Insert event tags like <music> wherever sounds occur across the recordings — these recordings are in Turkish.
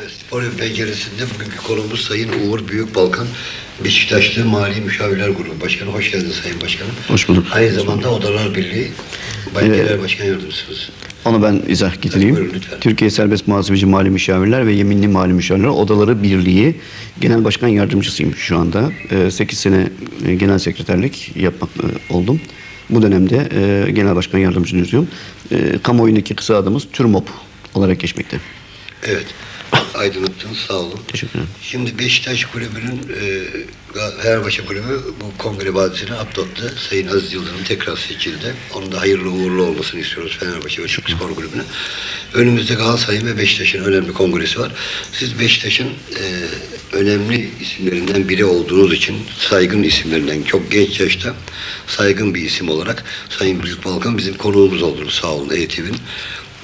Evet, Spor Ev Penceresi'nde bugünkü konumuz Sayın Uğur Büyükbalkan, Beşiktaşlı Mali Müşavirler Grubu Başkanı. Hoş geldiniz Sayın Başkanım. Hoş bulduk. Aynı zamanda Odalar Birliği Evet. Genel Başkan Yardımcısınız. Onu ben izah getireyim. buyurun lütfen. Türkiye Serbest Muhasebeci Mali Müşavirler ve Yeminli Mali Müşavirler Odaları Birliği Genel Başkan Yardımcısıyım şu anda. 8 sene e, genel sekreterlik yapmak e, oldum. Bu dönemde e, genel başkan yardımcılığı yürütüyorum. E, Kamuoyundaki kısa adımız TÜRMOP olarak geçmekte. Evet, aydınlattınız sağ olun. Teşekkür ederim. Şimdi Beşiktaş Kulübü'nün e, Fenerbahçe Kulübü bu kongre vadisini atlattı. Sayın Aziz Yıldırım tekrar seçildi. Onun da hayırlı uğurlu olmasını istiyoruz Fenerbahçe ve Türk Spor Kulübü'ne. Önümüzde Galatasaray'ın ve Beşiktaş'ın önemli kongresi var. Siz Beşiktaş'ın e, önemli isimlerinden biri olduğunuz için saygın isimlerinden çok genç yaşta saygın bir isim olarak Sayın Büyükbalkan bizim konuğumuz oldunuz sağ olun ETV'nin.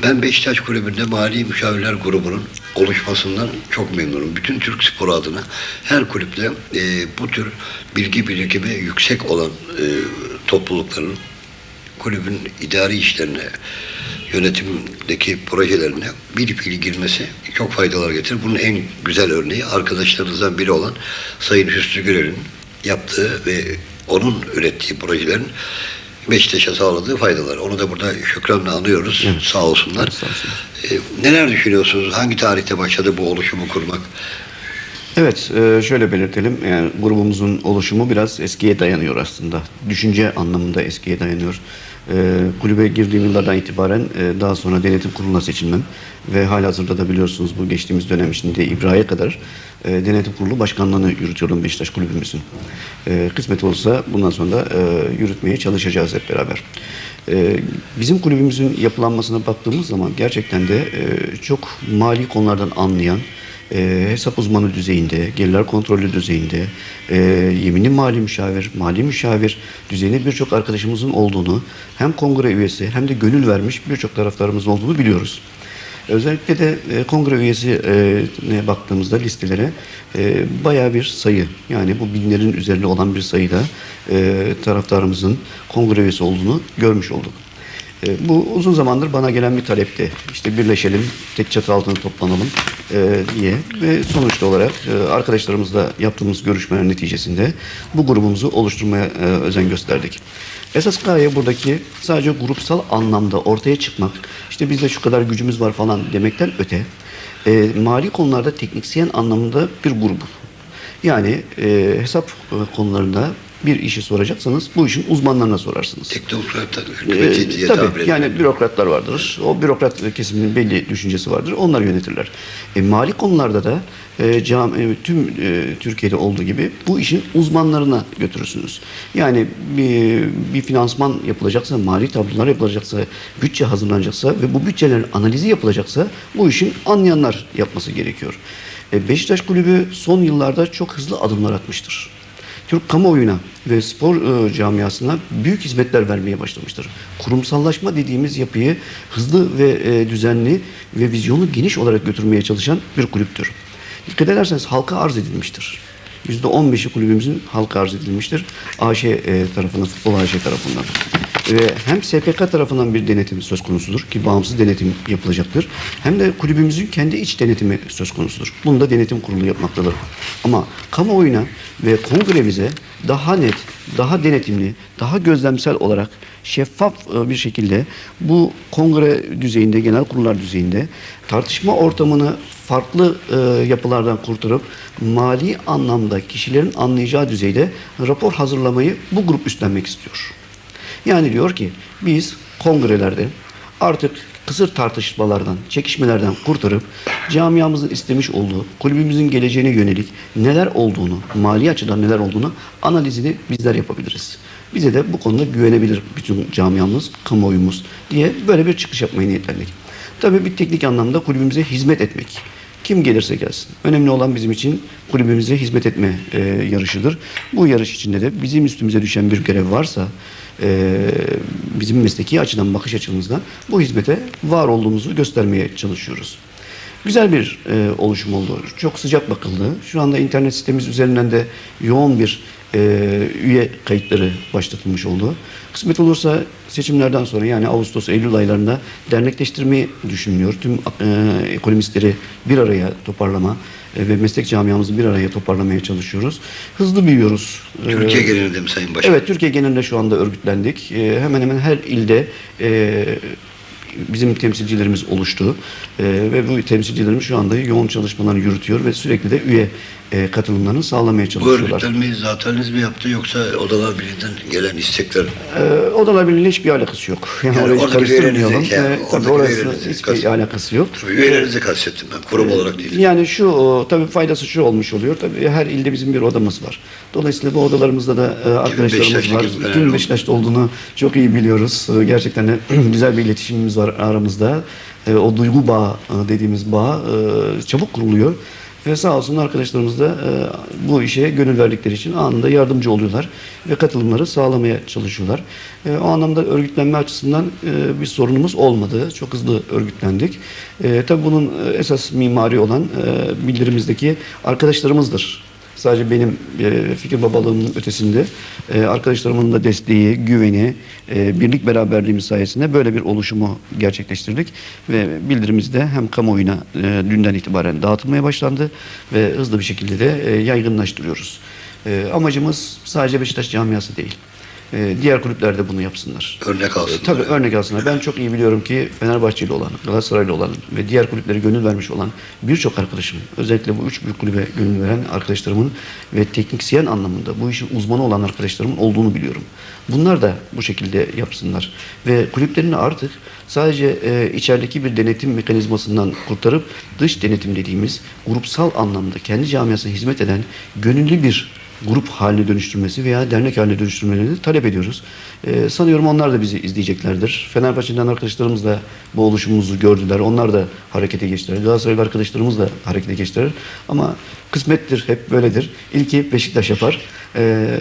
Ben Beşiktaş Kulübü'nde Mali Müşavirler Grubu'nun oluşmasından çok memnunum. Bütün Türk sporu adına her kulüpte e, bu tür bilgi birikimi yüksek olan e, toplulukların kulübün idari işlerine, yönetimdeki projelerine fiil girmesi çok faydalar getirir. Bunun en güzel örneği arkadaşlarınızdan biri olan Sayın Hüsnü Gürel'in yaptığı ve onun ürettiği projelerin Beşiktaş'a sağladığı faydalar. Onu da burada şükranla anıyoruz. Sağ olsunlar. Sağ olsunlar. Ee, neler düşünüyorsunuz? Hangi tarihte başladı bu oluşumu kurmak? Evet, e, şöyle belirtelim. Yani grubumuzun oluşumu biraz eskiye dayanıyor aslında. Düşünce anlamında eskiye dayanıyor. E, Kulübe girdiğim yıllardan itibaren e, daha sonra denetim kuruluna seçilmem ve halihazırda da biliyorsunuz bu geçtiğimiz dönem içinde İbrahim'e kadar e, denetim kurulu başkanlığını yürütüyorum Beşiktaş kulübümüzün. E, Kısmet olursa bundan sonra e, yürütmeye çalışacağız hep beraber. E, Bizim kulübümüzün yapılanmasına baktığımız zaman gerçekten de e, çok mali konulardan anlayan, e, hesap uzmanı düzeyinde, gelirler kontrolü düzeyinde, e, yeminli mali müşavir, mali müşavir düzeyinde birçok arkadaşımızın olduğunu, hem kongre üyesi hem de gönül vermiş birçok taraftarımızın olduğunu biliyoruz. Özellikle de e, kongre üyesi e, baktığımızda listelere e, bayağı bir sayı yani bu binlerin üzerinde olan bir sayıda e, taraftarımızın kongre üyesi olduğunu görmüş olduk. E, Bu uzun zamandır bana gelen bir talepti. İşte birleşelim, tek çatı altında toplanalım e, diye ve sonuçta olarak e, arkadaşlarımızla yaptığımız görüşmeler neticesinde bu grubumuzu oluşturmaya e, özen gösterdik. Esas gaye buradaki sadece grupsal anlamda ortaya çıkmak, işte bizde şu kadar gücümüz var falan demekten öte, e, mali konularda teknisyen anlamında bir grup. Yani e, hesap e, konularında bir işi soracaksanız bu işin uzmanlarına sorarsınız. Teknokrat Ee, hükümeti diye tabii yani bürokratlar vardır. O bürokrat kesiminin belli düşüncesi vardır. Onlar yönetirler. E, mali konularda da e, cam, e, tüm e, Türkiye'de olduğu gibi bu işin uzmanlarına götürürsünüz. Yani bir, bir finansman yapılacaksa, mali tablolar yapılacaksa, bütçe hazırlanacaksa ve bu bütçelerin analizi yapılacaksa bu işin anlayanlar yapması gerekiyor. E, Beşiktaş Kulübü son yıllarda çok hızlı adımlar atmıştır. Türk kamuoyuna ve spor e, camiasına büyük hizmetler vermeye başlamıştır. Kurumsallaşma dediğimiz yapıyı hızlı ve e, düzenli ve vizyonu geniş olarak götürmeye çalışan bir kulüptür. Dikkat ederseniz halka arz edilmiştir. %15'i kulübümüzün halka arz edilmiştir. AŞ e, tarafından, futbol AŞ tarafından. Ve hem SPK tarafından bir denetim söz konusudur ki bağımsız denetim yapılacaktır. Hem de kulübümüzün kendi iç denetimi söz konusudur. Bunu da denetim kurulu yapmaktadır. Ama kamuoyuna ve kongremize daha net, daha denetimli, daha gözlemsel olarak şeffaf e, bir şekilde bu kongre düzeyinde, genel kurullar düzeyinde tartışma ortamını farklı e, yapılardan kurtarıp mali anlamda kişilerin anlayacağı düzeyde rapor hazırlamayı bu grup üstlenmek istiyor. Yani diyor ki biz kongrelerde artık kısır tartışmalardan, çekişmelerden kurtarıp camiamızın istemiş olduğu, kulübümüzün geleceğine yönelik neler olduğunu, mali açıdan neler olduğunu analizini bizler yapabiliriz. Bize de bu konuda güvenebilir bütün camiamız, kamuoyumuz diye böyle bir çıkış yapmayı niyetlendik. Tabii bir teknik anlamda kulübümüze hizmet etmek. Kim gelirse gelsin. Önemli olan bizim için kulübümüze hizmet etme e, yarışıdır. Bu yarış içinde de bizim üstümüze düşen bir görev varsa e, bizim mesleki açıdan bakış açımızdan bu hizmete var olduğumuzu göstermeye çalışıyoruz. Güzel bir e, oluşum oldu. Çok sıcak bakıldı. Şu anda internet sitemiz üzerinden de yoğun bir e, üye kayıtları başlatılmış oldu. Kısmet olursa seçimlerden sonra yani Ağustos-Eylül aylarında dernekleştirmeyi düşünülüyor. Tüm e, ekonomistleri bir araya toparlama e, ve meslek camiamızı bir araya toparlamaya çalışıyoruz. Hızlı büyüyoruz. Türkiye E, genelinde mi Sayın Başkan? Evet, Türkiye genelinde şu anda örgütlendik. Ee, hemen hemen her ilde e, bizim temsilcilerimiz oluştu. Ee, ve bu temsilcilerimiz şu anda yoğun çalışmalarını yürütüyor ve sürekli de üye e, katılımlarını sağlamaya Bu çalışıyorlar. örgütlenmeyi zateniniz mi yaptı yoksa Odalar Birliği'nden gelen istekler? Ee, Odalar Birliği'yle hiçbir alakası yok. Yani, Yani orayı karıştırmayalım. yani Ee, tabii orası hiçbir kast- alakası yok. Tabii üyelerinizi kastettim ben. Kurum olarak değil. Yani şu tabii faydası şu olmuş oluyor. Tabii her ilde bizim bir odamız var. Dolayısıyla bu odalarımızda da e, arkadaşlarımız Beşiktaş'ta var. yani. Beşiktaş'ta olduğunu çok iyi biliyoruz. E, Gerçekten de <clears throat> güzel bir iletişimimiz var aramızda. E, o duygu bağı e, dediğimiz bağ e, çabuk kuruluyor. Ve sağ olsun arkadaşlarımız da e, bu işe gönül verdikleri için anında yardımcı oluyorlar ve katılımları sağlamaya çalışıyorlar. E, o anlamda örgütlenme açısından e, bir sorunumuz olmadı. Çok hızlı örgütlendik. E, tabii bunun e, esas mimari olan e, bildirimizdeki arkadaşlarımızdır. Sadece benim e, fikir babalığımın ötesinde e, arkadaşlarımın da desteği, güveni, e, birlik beraberliğimiz sayesinde böyle bir oluşumu gerçekleştirdik. Ve bildirimiz de hem kamuoyuna dünden itibaren dağıtılmaya başlandı ve hızlı bir şekilde de yaygınlaştırıyoruz. Amacımız sadece Beşiktaş camiası değil. E, diğer kulüpler de bunu yapsınlar. Örnek alsınlar. E, tabii örnek alsınlar. Ben çok iyi biliyorum ki Fenerbahçeli olan, Galatasaraylı olan ve diğer kulüplere gönül vermiş olan birçok arkadaşım, özellikle bu üç büyük kulübe gönül veren arkadaşlarımın ve teknisyen anlamında bu işin uzmanı olan arkadaşlarımın olduğunu biliyorum. Bunlar da bu şekilde yapsınlar. Ve kulüplerini artık sadece e, içerideki bir denetim mekanizmasından kurtarıp dış denetim dediğimiz grupsal anlamda kendi camiasına hizmet eden gönüllü bir grup haline dönüştürmesi veya dernek haline dönüştürmelerini talep ediyoruz. Ee, sanıyorum onlar da bizi izleyeceklerdir. Fenerbahçe'den arkadaşlarımız da bu oluşumumuzu gördüler. Onlar da harekete geçtiler. Galatasaraylı arkadaşlarımız da harekete geçtiler. Ama kısmettir, hep böyledir. İlki Beşiktaş yapar. Ee,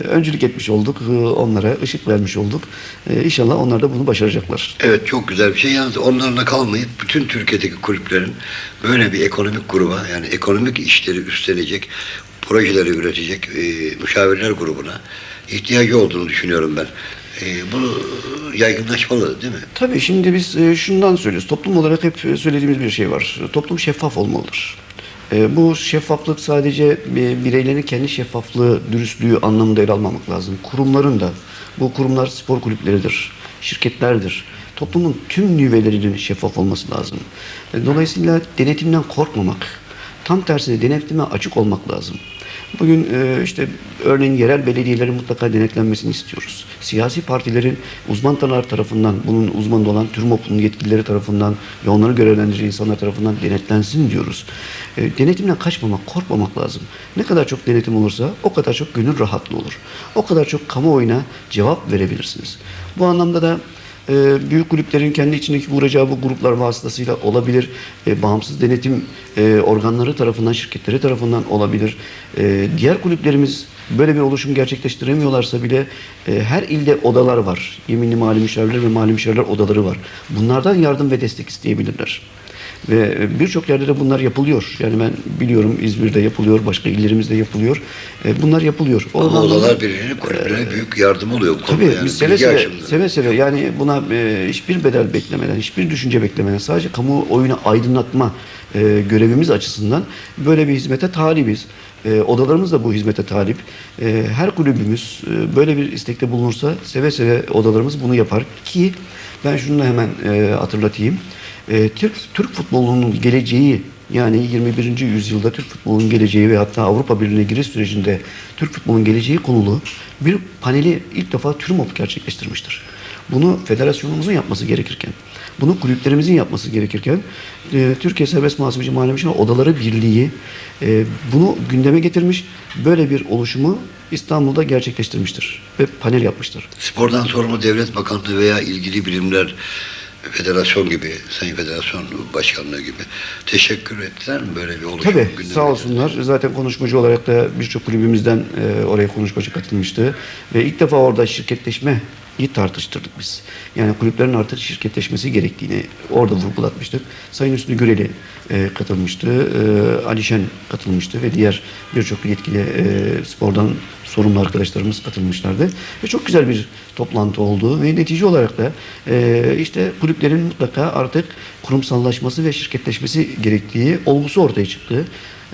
öncülük etmiş olduk. Ee, onlara ışık vermiş olduk. Ee, inşallah onlar da bunu başaracaklar. Evet çok güzel bir şey. Yalnız onlarla kalmayıp bütün Türkiye'deki kulüplerin böyle bir ekonomik gruba yani ekonomik işleri üstlenecek, projeleri üretecek e, müşavirler grubuna ihtiyacı olduğunu düşünüyorum ben. E, bu yaygınlaşmalı değil mi? Tabii şimdi biz e, şundan söylüyoruz. Toplum olarak hep söylediğimiz bir şey var. Toplum şeffaf olmalıdır. E, Bu şeffaflık sadece e, bireylerin kendi şeffaflığı, dürüstlüğü anlamında ele almamak lazım. Kurumların da, bu kurumlar spor kulüpleridir, şirketlerdir. Toplumun tüm nüvelerinin şeffaf olması lazım. E, Dolayısıyla denetimden korkmamak, tam tersine denetime açık olmak lazım. Bugün e, işte örneğin yerel belediyelerin mutlaka denetlenmesini istiyoruz. Siyasi partilerin uzmanlar tarafından, bunun uzmanı olan TÜRMOP'un yetkilileri tarafından ve onları görevlendirecek insanlar tarafından denetlensin diyoruz. E, denetimden kaçmamak, korkmamak lazım. Ne kadar çok denetim olursa o kadar çok gönül rahatlığı olur. O kadar çok kamuoyuna cevap verebilirsiniz. Bu anlamda da e, büyük kulüplerin kendi içindeki kuracağı bu gruplar vasıtasıyla olabilir. E, bağımsız denetim e, organları tarafından, şirketleri tarafından olabilir. E, diğer kulüplerimiz böyle bir oluşum gerçekleştiremiyorlarsa bile e, her ilde odalar var. Yeminli mali müşavirler ve mali müşavirler odaları var. Bunlardan yardım ve destek isteyebilirler. Ve e, birçok yerde de bunlar yapılıyor. Yani ben biliyorum İzmir'de yapılıyor, başka illerimizde yapılıyor. E, bunlar yapılıyor. O Ama odalar birliğinin kulüplere büyük yardım oluyor bu. Tabii yani biz seve seve, seve seve yani buna e, hiçbir bedel beklemeden, hiçbir düşünce beklemeden sadece kamuoyunu aydınlatma e, görevimiz açısından böyle bir hizmete talibiz. E, odalarımız da bu hizmete talip. E, her kulübümüz e, böyle bir istekte bulunursa seve seve odalarımız bunu yapar ki ben şunu da hemen e, hatırlatayım. E, Türk Türk futbolunun geleceği yani 21. yüzyılda Türk futbolunun geleceği ve hatta Avrupa Birliği'ne giriş sürecinde Türk futbolunun geleceği konulu bir paneli ilk defa TÜRMOP gerçekleştirmiştir. Bunu federasyonumuzun yapması gerekirken, bunu kulüplerimizin yapması gerekirken e, Türkiye Serbest Muhasebeci Müşavir Odaları Birliği e, bunu gündeme getirmiş, böyle bir oluşumu İstanbul'da gerçekleştirmiştir ve panel yapmıştır. Spordan sorumlu devlet bakanlığı veya ilgili bilimler federasyon gibi, Sayın Federasyon Başkanlığı gibi teşekkür ettiler mi böyle bir oluşum? Tabii gündeme sağ olsunlar. Zaten konuşmacı olarak da birçok kulübümüzden e, oraya konuşmacı katılmıştı. Ve ilk defa orada şirketleşme iyi tartıştırdık biz. Yani kulüplerin artık şirketleşmesi gerektiğini orada vurgulatmıştık. Sayın Üstü Güreli e, katılmıştı, e, Alişen katılmıştı ve diğer birçok yetkili e, spordan sorumlu arkadaşlarımız katılmışlardı. Ve çok güzel bir toplantı oldu ve netice olarak da e, işte kulüplerin mutlaka artık kurumsallaşması ve şirketleşmesi gerektiği olgusu ortaya çıktı.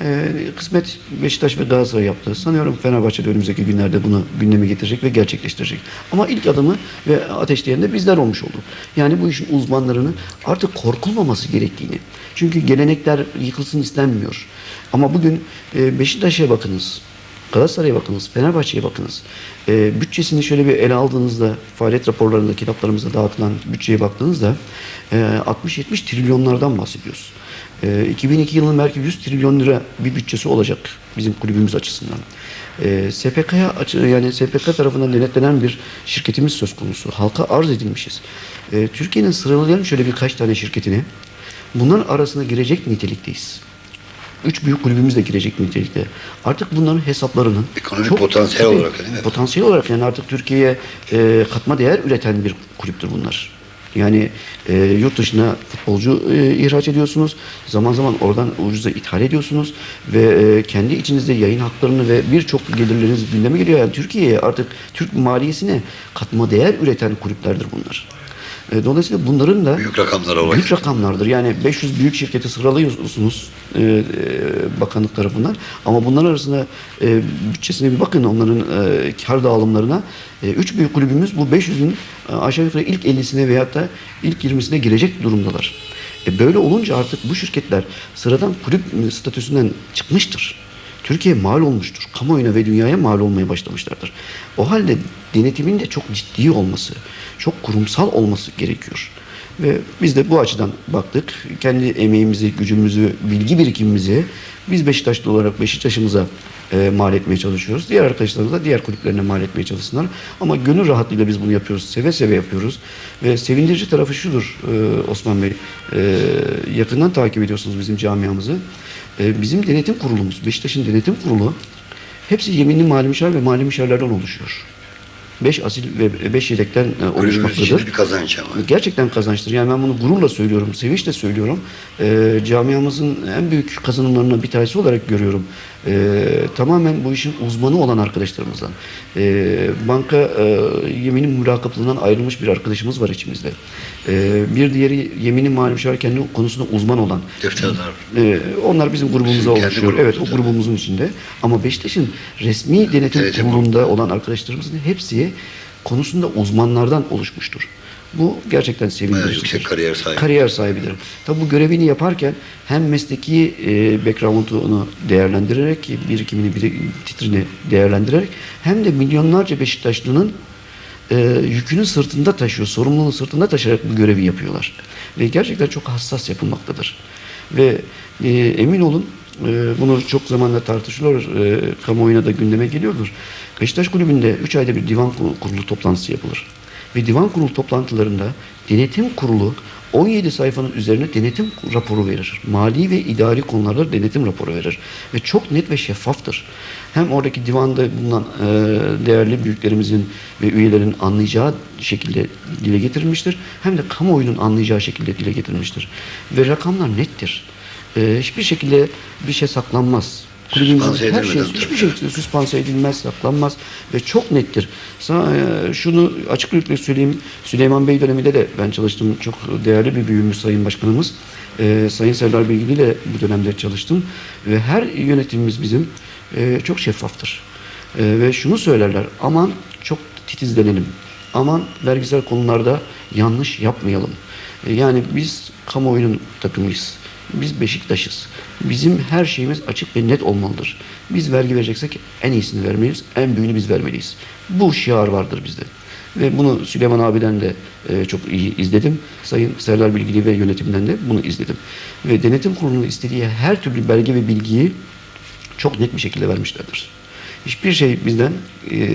Ee, kısmet Beşiktaş ve Galatasaray yaptı. Sanıyorum Fenerbahçe de önümüzdeki günlerde bunu gündeme getirecek ve gerçekleştirecek. Ama ilk adımı ve ateşleyen de bizler olmuş olduk. Yani bu işin uzmanlarının artık korkulmaması gerektiğini. Çünkü gelenekler yıkılsın istenmiyor. Ama bugün e, Beşiktaş'a bakınız. Galatasaray'a bakınız, Fenerbahçe'ye bakınız. Ee, bütçesini şöyle bir ele aldığınızda, faaliyet raporlarında, kitaplarımızda dağıtılan bütçeye baktığınızda e, 60-70 trilyonlardan bahsediyoruz. E, 2002 yılının belki 100 trilyon lira bir bütçesi olacak bizim kulübümüz açısından. E, SPK'ya yani SPK tarafından denetlenen bir şirketimiz söz konusu. Halka arz edilmişiz. E, Türkiye'nin sıralayalım şöyle birkaç tane şirketini. Bunların arasına girecek nitelikteyiz. Üç büyük kulübümüz de girecek nitelikte. Artık bunların hesaplarının Ekonomik potansiyel Tabii, olarak değil mi? Potansiyel olarak yani artık Türkiye'ye e, katma değer üreten bir kulüptür bunlar. Yani e, yurt dışına futbolcu e, ihraç ediyorsunuz. Zaman zaman oradan ucuza ithal ediyorsunuz ve e, kendi içinizde yayın haklarını ve birçok gelirleriniz gündeme geliyor. Yani Türkiye'ye artık Türk maliyesine katma değer üreten kulüplerdir bunlar. E, dolayısıyla bunların da Büyük rakamlar olacak. Büyük rakamlardır. Yani 500 büyük şirketi sıralıyorsunuz e, e, bakanlık tarafından. Ama bunların arasında e, bütçesine bir bakın onların e, kar dağılımlarına. E, üç büyük kulübümüz bu 500'ün e, aşağı yukarı ilk 50'sine veyahut da ilk 20'sine girecek durumdalar. E, böyle olunca artık bu şirketler sıradan kulüp statüsünden çıkmıştır. Türkiye mal olmuştur. Kamuoyuna ve dünyaya mal olmaya başlamışlardır. O halde denetimin de çok ciddi olması, çok kurumsal olması gerekiyor. Ve biz de bu açıdan baktık. Kendi emeğimizi, gücümüzü, bilgi birikimimizi biz Beşiktaşlı olarak Beşiktaş'ımıza e, mal etmeye çalışıyoruz. Diğer arkadaşlarımız da diğer kulüplerine mal etmeye çalışsınlar. Ama gönül rahatlığıyla biz bunu yapıyoruz. Seve seve yapıyoruz. Ve sevindirici tarafı şudur e, Osman Bey. E, yakından takip ediyorsunuz bizim camiamızı. E, bizim denetim kurulumuz, Beşiktaş'ın denetim kurulu hepsi yeminli mali müşavir ve mali müşavirlerden oluşuyor. Beş asil ve beş yedekten e, oluşmaktadır. bir kazanç ama. Gerçekten kazançtır. Yani ben bunu gururla söylüyorum, sevinçle söylüyorum. Ee, camiamızın en büyük kazanımlarından bir tanesi olarak görüyorum. Ee, tamamen bu işin uzmanı olan arkadaşlarımızdan. Ee, banka e, yeminin mürakaplığından ayrılmış bir arkadaşımız var içimizde. Ee, bir diğeri yeminin mali kendi konusunda uzman olan. Defterler. Ee, onlar bizim grubumuza Bizim oluşuyor. Evet, o grubumuzun içinde. Ama Beşiktaş'ın resmi Denetim kurulunda olan arkadaşlarımızın hepsi konusunda uzmanlardan oluşmuştur. Bu gerçekten sevindirici. yüksek kariyer sahibi. Kariyer sahibidir. Tabi bu görevini yaparken hem mesleki e, background'unu değerlendirerek, birikimini, bir, titrini değerlendirerek hem de milyonlarca Beşiktaşlı'nın e, yükünü sırtında taşıyor, sorumluluğunu sırtında taşıyarak bu görevi yapıyorlar. Ve gerçekten çok hassas yapılmaktadır. Ve e, emin olun e, bunu çok zamanla tartışılıyor, e, kamuoyuna da gündeme geliyordur. Beşiktaş Kulübü'nde 3 ayda bir divan kurulu toplantısı yapılır. Ve divan kurulu toplantılarında denetim kurulu 17 sayfanın üzerine denetim raporu verir. Mali ve idari konularda denetim raporu verir. Ve çok net ve şeffaftır. Hem oradaki divanda bulunan e, değerli büyüklerimizin ve üyelerin anlayacağı şekilde dile getirilmiştir. Hem de kamuoyunun anlayacağı şekilde dile getirilmiştir. Ve rakamlar nettir. E, hiçbir şekilde bir şey saklanmaz. Kulübümüzün her şey edilmeden hiçbir şekilde süspanse edilmez, saklanmaz ve çok nettir. Sana, e, şunu açık yürekli söyleyeyim. Süleyman Bey döneminde de ben çalıştım. Çok değerli bir büyüğümüz Sayın Başkanımız. E, Sayın Serdar Bilgili ile bu dönemde çalıştım. Ve her yönetimimiz bizim e, çok şeffaftır. E, ve şunu söylerler. Aman çok titizlenelim. Aman vergisel konularda yanlış yapmayalım. E, yani biz kamuoyunun takımıyız. Biz Beşiktaş'ız. Bizim her şeyimiz açık ve net olmalıdır. Biz vergi vereceksek en iyisini vermeliyiz, en büyüğünü biz vermeliyiz. Bu şiar vardır bizde. Ve bunu Süleyman abiden de e, çok iyi izledim. Sayın Serdar Bilgili ve yönetimden de bunu izledim. Ve denetim kurulunun istediği her türlü belge ve bilgiyi çok net bir şekilde vermişlerdir. Hiçbir şey bizden e,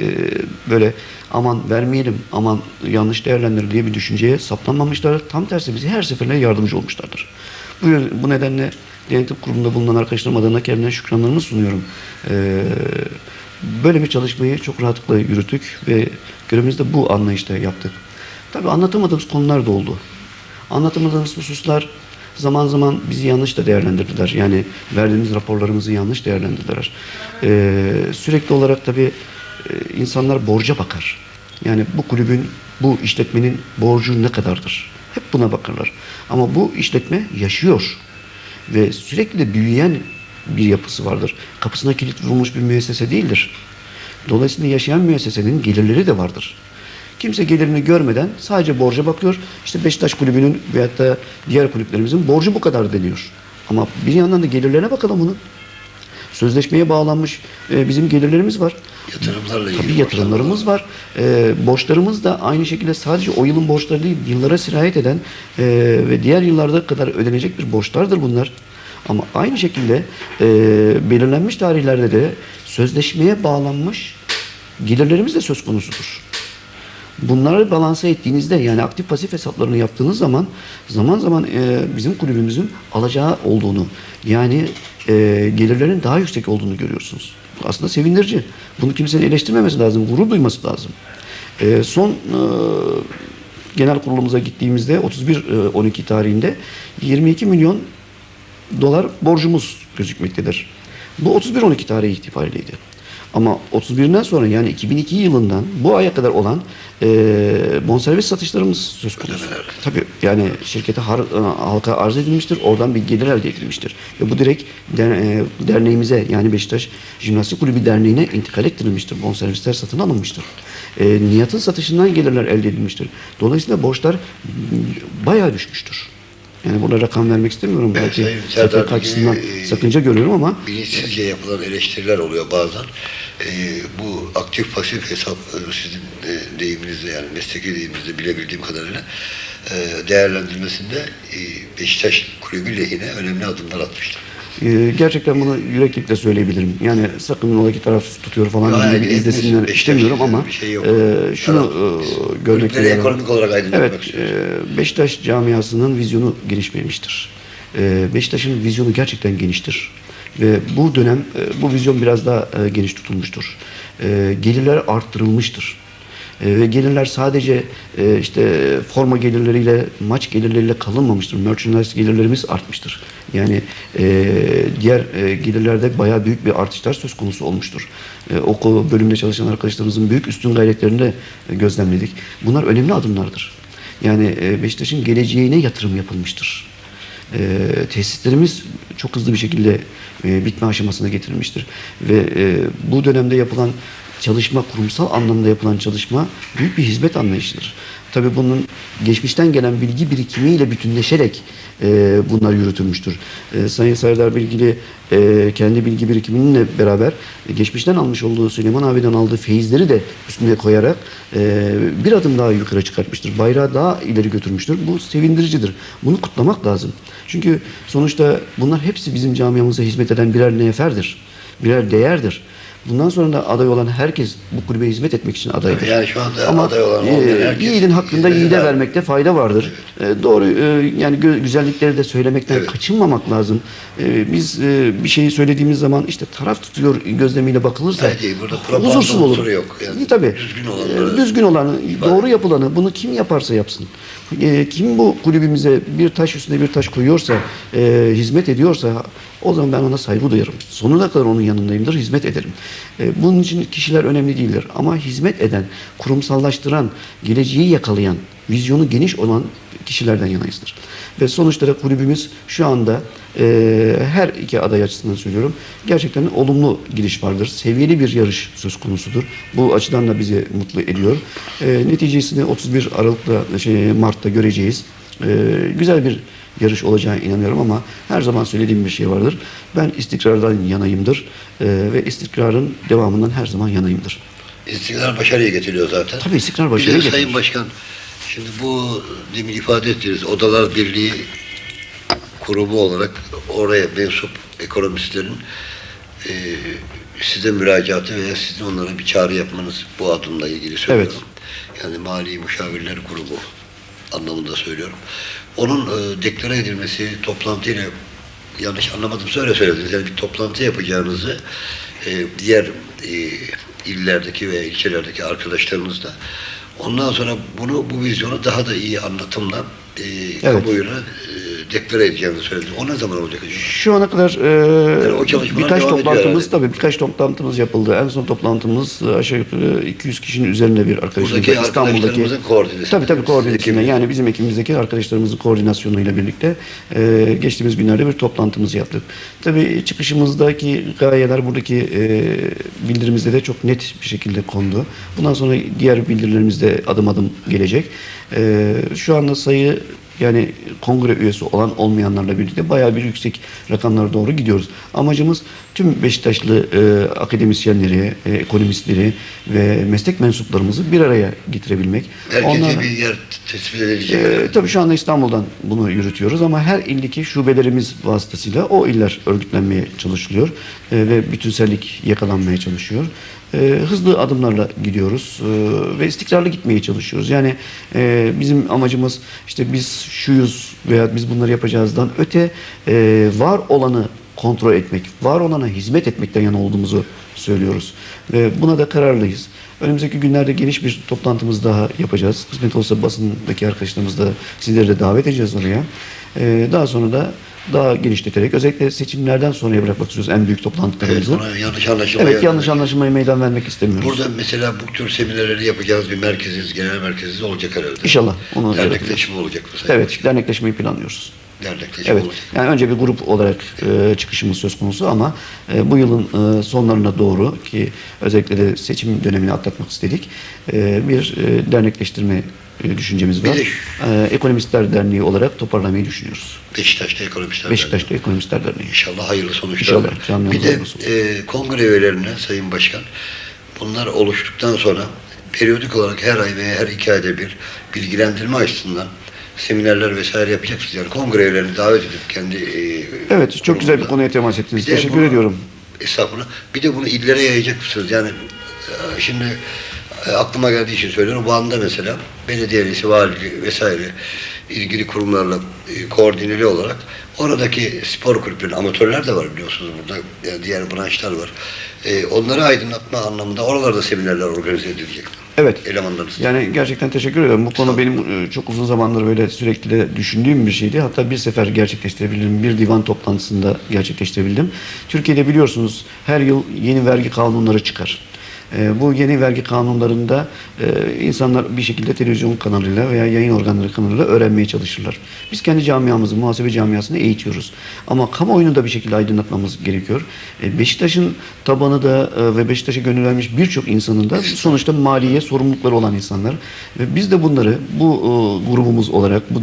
böyle aman vermeyelim, aman yanlış değerlendir diye bir düşünceye saplanmamışlar. Tam tersi bize her seferinde yardımcı olmuşlardır. Bu, nedenle denetim kurulunda bulunan arkadaşlarım adına kendilerine şükranlarımı sunuyorum. E, böyle bir çalışmayı çok rahatlıkla yürüttük ve görevimizi bu anlayışta yaptık. Tabii anlatamadığımız konular da oldu. Anlatamadığımız hususlar zaman zaman bizi yanlış da değerlendirdiler. Yani verdiğimiz raporlarımızı yanlış değerlendirdiler. Ee, sürekli olarak tabii e, insanlar borca bakar. Yani bu kulübün, bu işletmenin borcu ne kadardır? Hep buna bakarlar. Ama bu işletme yaşıyor ve sürekli büyüyen bir yapısı vardır. Kapısına kilit vurulmuş bir müessese değildir. Dolayısıyla yaşayan müessesenin gelirleri de vardır. Kimse gelirini görmeden sadece borca bakıyor. İşte Beşiktaş kulübünün veyahut da diğer kulüplerimizin borcu bu kadar deniyor. Ama bir yandan da gelirlerine bakalım bunun. Sözleşmeye bağlanmış e, bizim gelirlerimiz var. Yatırımlarla ilgili Tabii yatırımlarımız var. E, borçlarımız da aynı şekilde sadece o yılın borçları değil, yıllara sirayet eden e, ve diğer yıllarda kadar ödenecek bir borçlardır bunlar. Ama aynı şekilde e, belirlenmiş tarihlerde de sözleşmeye bağlanmış gelirlerimiz de söz konusudur. Bunları balanse ettiğinizde yani aktif pasif hesaplarını yaptığınız zaman zaman zaman e, bizim kulübümüzün alacağı olduğunu yani e, gelirlerin daha yüksek olduğunu görüyorsunuz. Aslında sevindirici. Bunu kimsenin eleştirmemesi lazım, gurur duyması lazım. E, son e, genel kurulumuza gittiğimizde 31-12 tarihinde 22 milyon dolar borcumuz gözükmektedir. Bu 31-12 tarihi itibariyleydi. Ama 31'den sonra yani 2002 yılından bu aya kadar olan e, bonservis satışlarımız söz konusu. Ödemeler. Tabii yani şirkete har, e, halka arz edilmiştir. Oradan bir gelir elde edilmiştir. Ve bu direkt der, e, derneğimize yani Beşiktaş Jimnastik Kulübü Derneği'ne intikal ettirilmiştir. Bonservisler satın alınmıştır. E, Nihat'ın satışından gelirler elde edilmiştir. Dolayısıyla borçlar bayağı düşmüştür. Yani burada rakam vermek istemiyorum. Evet, Belki STK açısından e, sakınca görüyorum ama bilinçsizce yapılan eleştiriler oluyor bazen. Ee, bu aktif pasif hesap e, sizin e, deyiminizle yani mesleki deyiminizle bilebildiğim kadarıyla e, değerlendirmesinde e, Beşiktaş kulübü lehine önemli adımlar atmıştır. E, gerçekten bunu yüreklilikle söyleyebilirim. Yani sakın ola ki taraf tutuyor falan diye bir hepimiz izlesinler istemiyorum ama bir şey yok. e, şunu e, görmek Kulüpleri ekonomik olarak aydınlatmak Evet, e, Beşiktaş camiasının vizyonu gelişmemiştir. E, Beşiktaş'ın vizyonu gerçekten geniştir. Ve bu dönem e, bu vizyon biraz daha e, geniş tutulmuştur. E, gelirler arttırılmıştır. E, ve gelirler sadece e, işte forma gelirleriyle, maç gelirleriyle kalınmamıştır. Merchandise gelirlerimiz artmıştır. Yani e, diğer e, gelirlerde bayağı büyük bir artışlar söz konusu olmuştur. E, o bölümde çalışan arkadaşlarımızın büyük üstün gayretlerini de e, gözlemledik. Bunlar önemli adımlardır. Yani e, Beşiktaş'ın geleceğine yatırım yapılmıştır. E, tesislerimiz çok hızlı bir şekilde e, bitme aşamasına getirilmiştir. Ve e, bu dönemde yapılan çalışma, kurumsal anlamda yapılan çalışma büyük bir hizmet anlayışıdır. Tabii bunun geçmişten gelen bilgi birikimiyle bütünleşerek e, bunlar yürütülmüştür. E, Sayın Serdar Bilgili e, kendi bilgi birikiminle beraber e, geçmişten almış olduğu Süleyman abiden aldığı feyizleri de üstüne koyarak e, bir adım daha yukarı çıkartmıştır. Bayrağı daha ileri götürmüştür. Bu sevindiricidir. Bunu kutlamak lazım. Çünkü sonuçta bunlar hepsi bizim camiamıza hizmet eden birer neferdir. Birer değerdir. Bundan sonra da aday olan herkes bu kulübe hizmet etmek için adaydır. Yani şu anda Ama aday olan e, yiğidin hakkında yiğide vermekte fayda vardır. E, doğru e, yani güzellikleri de söylemekten Evet. kaçınmamak lazım. E, biz e, bir şeyi söylediğimiz zaman işte taraf tutuyor gözlemiyle bakılırsa Bence burada propaganda huzursuz olur. yok. Yani E, Tabii. düzgün olanları E, düzgün olanı, doğru yapılanı bunu kim yaparsa yapsın. E, kim bu kulübümüze bir taş üstüne bir taş koyuyorsa, e, hizmet ediyorsa o zaman ben ona saygı duyarım. Sonuna kadar onun yanındayımdır, hizmet ederim. E, bunun için kişiler önemli değildir. Ama hizmet eden, kurumsallaştıran, geleceği yakalayan, vizyonu geniş olan kişilerden yanayızdır. Ve sonuçta da kulübümüz şu anda e, her iki aday açısından söylüyorum. Gerçekten olumlu gidiş vardır. Seviyeli bir yarış söz konusudur. Bu açıdan da bizi mutlu ediyor. E, neticesini 31 Aralık'ta şey, Mart'ta göreceğiz. E, güzel bir yarış olacağına inanıyorum ama her zaman söylediğim bir şey vardır. Ben istikrardan yanayımdır e, ve istikrarın devamından her zaman yanayımdır. İstikrar başarıya getiriyor zaten. Tabii istikrar başarıya getirir. Sayın Başkan, şimdi bu demin ifade ettiniz, Odalar Birliği kurumu olarak oraya mensup ekonomistlerin e, size müracaatı veya sizin onlara bir çağrı yapmanız bu adımla ilgili söylüyorum. Yani Mali Müşavirler Grubu anlamında söylüyorum. Onun e, deklare edilmesi, toplantıyla yanlış anlamadım öyle söylediniz. Yani bir toplantı yapacağınızı e, diğer e, illerdeki ve ilçelerdeki arkadaşlarınızla ondan sonra bunu bu vizyonu daha da iyi anlatımla e, kamuoyuna e, deklare edeceğinizi söylediniz. O ne zaman olacak acaba? Şu ana kadar e, o çalışmalar birkaç devam ediyor toplantımız herhalde. tabii birkaç toplantımız yapıldı. En son toplantımız e, aşağı yukarı 200 kişinin üzerinde bir arkadaşımızla Buradaki İstanbul'daki arkadaşlarımızın koordinesi. Tabii tabii koordinasyonuyla Ekibimiz. yani bizim ekibimizdeki arkadaşlarımızın koordinasyonuyla birlikte e, geçtiğimiz günlerde bir toplantımızı yaptık. Tabii çıkışımızdaki gayeler buradaki e, bildirimizde de çok net bir şekilde kondu. Bundan sonra diğer bildirilerimiz de adım adım gelecek. E, şu anda sayı yani kongre üyesi olan olmayanlarla birlikte bayağı bir yüksek rakamlara doğru gidiyoruz. Amacımız tüm Beşiktaşlı e, akademisyenleri, e, ekonomistleri ve meslek mensuplarımızı bir araya getirebilmek. Herkese Onlarla- bir yer tespit edilecek. ee, tabii şu anda İstanbul'dan bunu yürütüyoruz ama her ildeki şubelerimiz vasıtasıyla o iller örgütlenmeye çalışılıyor Ee, ve bütünsellik yakalanmaya çalışıyor. Ee, hızlı adımlarla gidiyoruz ee, ve istikrarlı gitmeye çalışıyoruz. Yani e, bizim amacımız işte biz şuyuz veya biz bunları yapacağızdan öte e, var olanı kontrol etmek, var olana hizmet etmekten yana olduğumuzu söylüyoruz. Ve buna da kararlıyız. Önümüzdeki günlerde geniş bir toplantımız daha yapacağız. Kısmet olsa basındaki arkadaşlarımız da sizleri de davet edeceğiz oraya. Ee, daha sonra da daha genişleterek özellikle seçimlerden sonraya bırakmak istiyoruz en büyük Evet, toplantılarımızı. ona yanlış anlaşılma Evet yanlış vermek. anlaşılmaya meydan vermek istemiyoruz. Burada mesela bu tür seminerleri yapacağız bir merkeziniz, genel merkeziniz olacak herhalde. İnşallah, onu Dernekleşme olacak mı? Sayın Evet dernekleşmeyi planlıyoruz. Dernekleşme Evet. Yani önce bir grup olarak e, çıkışımız söz konusu ama e, bu yılın e, sonlarına doğru ki özellikle de seçim dönemini atlatmak istedik. e, bir e, dernekleştirme e, düşüncemiz Bir var. de- E, Ekonomistler Derneği olarak toparlamayı düşünüyoruz. Beşiktaş'ta ekonomistler. Beşiktaş'ta Ekonomistler Derneği. İnşallah hayırlı sonuçlar. İnşallah, canlı Bir de e, kongre üyelerine Sayın Başkan bunlar oluştuktan sonra periyodik olarak her ay veya her iki ayda bir bilgilendirme açısından seminerler vesaire yapacaksınız. Yani kongre davet edip kendi e, Evet çok güzel bir konuya temas ettiniz. Bir de Teşekkür bunu- ediyorum. Estağfurullah. Bir de bunu illere yayacak mısınız? Yani e, şimdi e, aklıma geldiği için söylüyorum. Van'da mesela belediyesi, valiliği vesaire ilgili kurumlarla e, koordineli olarak oradaki spor kulüpleri, amatörler de var biliyorsunuz burada. Yani diğer branşlar var. E, onları aydınlatma anlamında oralarda seminerler organize edilecek. Evet. Elemanlarınız. Yani gerçekten teşekkür ederim. Bu konu benim e, çok uzun zamandır böyle sürekli de düşündüğüm bir şeydi. Hatta bir sefer gerçekleştirebildim. Bir divan toplantısında gerçekleştirebildim. Türkiye'de biliyorsunuz her yıl yeni vergi kanunları çıkar. E, Bu yeni vergi kanunlarında e, insanlar bir şekilde televizyon kanalıyla veya yayın organları kanalıyla öğrenmeye çalışırlar. Biz kendi camiamızı, muhasebe camiasını eğitiyoruz. Ama kamuoyunu da bir şekilde aydınlatmamız gerekiyor. E, Beşiktaş'ın tabanı da e, ve Beşiktaş'a gönül vermiş birçok insanın da sonuçta maliye sorumlulukları olan insanlar. Ve biz de bunları bu grubumuz olarak bu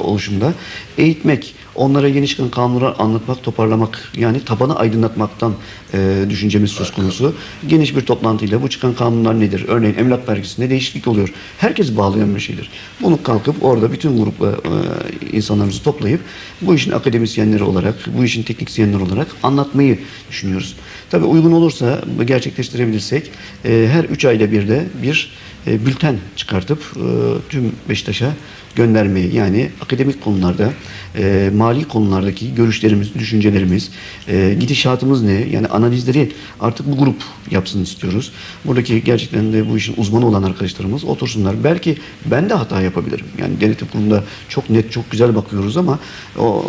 oluşumda eğitmek, onlara yeni çıkan kanunları anlatmak, toparlamak yani tabanı aydınlatmaktan e, düşüncemiz söz konusu. Geniş bir toplantıyla bu çıkan kanunlar nedir? Örneğin emlak vergisinde değişiklik oluyor. Herkes bağlayan bir şeydir. Bunu kalkıp orada bütün grupla e, insanlarımızı toplayıp bu işin akademisyenleri olarak, bu işin teknisyenleri olarak anlatmayı düşünüyoruz. Tabii uygun olursa gerçekleştirebilirsek e, her üç ayda bir de bir e, bülten çıkartıp e, tüm Beşiktaş'a göndermeyi yani akademik konularda, e, mali konulardaki görüşlerimiz, düşüncelerimiz, e, gidişatımız ne? Yani analizleri artık bu grup yapsın istiyoruz. Buradaki gerçekten de bu işin uzmanı olan arkadaşlarımız otursunlar. Belki ben de hata yapabilirim. Yani denetim kurulunda çok net, çok güzel bakıyoruz ama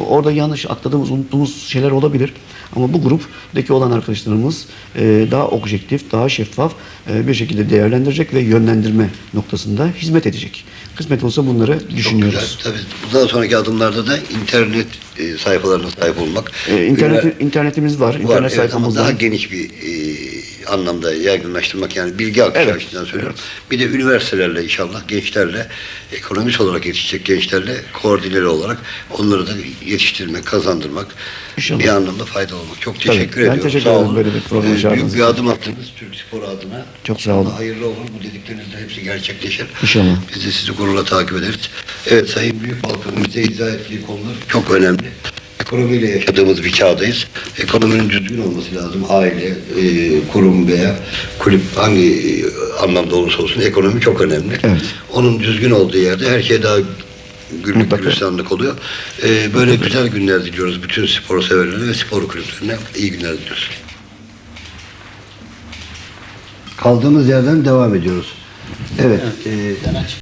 orada yanlış atladığımız, unuttuğumuz şeyler olabilir. Ama bu gruptaki olan arkadaşlarımız daha objektif, daha şeffaf bir şekilde değerlendirecek ve yönlendirme noktasında hizmet edecek. Kısmet olsa bunları Çok düşünüyoruz. güzel. Tabii bundan sonraki adımlarda da internet e, sayfalarına sahip olmak. E, internet, internetimiz var, Var, internet evet, sayfamız daha var. geniş bir e, anlamda yaygınlaştırmak yani bilgi akışı Evet, açısından söylüyorum. Bir de üniversitelerle inşallah gençlerle ekonomist olarak yetişecek gençlerle koordineli olarak onları da yetiştirmek, kazandırmak İnşallah. bir anlamda fayda olmak. Çok Tabii, teşekkür ben ediyorum. teşekkür Sağ ederim olun. böyle bir Ee, Büyük bir adım attınız Türk spor adına. Çok sağ olun. Hayırlı olur. Bu dediklerinizde hepsi gerçekleşir. İnşallah. Biz de sizi gururla takip ederiz. Evet Sayın Büyük Balkan'ın bize izah ettiği konular çok önemli ekonomiyle yaşadığımız bir çağdayız. Ekonominin düzgün olması lazım. Aile, e, kurum veya kulüp hangi e, anlamda olursa olsun ekonomi çok önemli. Evet. Onun düzgün olduğu yerde her şey daha günlük gülistanlık oluyor. Ee, böyle Mutlaka. güzel günler diliyoruz bütün spor severlerine ve spor kulüplerine. iyi günler diliyoruz. Kaldığımız yerden devam ediyoruz. Evet. evet. E,